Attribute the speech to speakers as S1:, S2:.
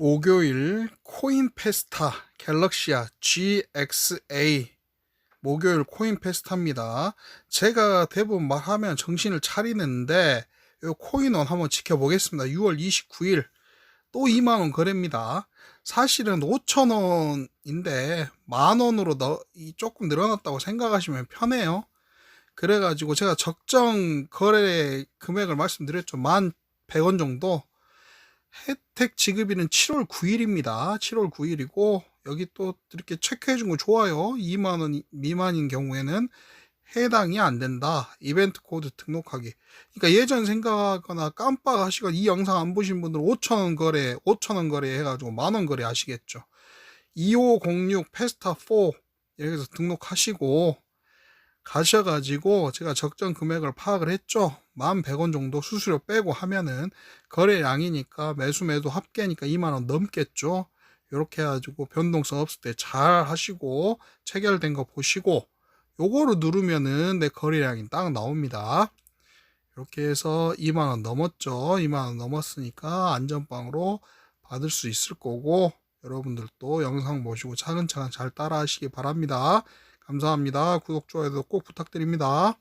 S1: 목요일 코인 페스타 갤럭시아 GXA 목요일 코인 페스타입니다. 제가 대부분 말하면 정신을 차리는데 요 코인원 한번 지켜보겠습니다. 6월 29일 또 2만원 거래입니다. 사실은 5천원인데 만원으로 조금 늘어났다고 생각하시면 편해요. 그래가지고 제가 적정 거래 금액을 말씀드렸죠. 만 100원 정도. 혜택 지급일은 7월 9일입니다. 7월 9일이고 여기 또 이렇게 체크해 준 거 좋아요. 2만 원 미만인 경우에는 해당이 안 된다. 이벤트 코드 등록하기. 그러니까 예전 생각하거나 깜빡하시거나 이 영상 안 보신 분들은 5천원 거래, 5천원 거래 해가지고 만 원 거래 하시겠죠. 2506 페스타 4 이렇게 해서 등록하시고 가셔가지고 제가 적정 금액을 파악을 했죠. 11,100원 정도 수수료 빼고 하면은 거래량이니까 매수 매도 합계니까 2만원 넘겠죠. 이렇게 해가지고 변동성 없을 때 잘 하시고 체결된 거 보시고 요거를 누르면은 내 거래량이 딱 나옵니다. 이렇게 해서 2만원 넘었죠. 2만원 넘었으니까 안전빵으로 받을 수 있을 거고 여러분들도 영상 보시고 차근차근 잘 따라 하시기 바랍니다. 감사합니다. 구독, 좋아요도 꼭 부탁드립니다.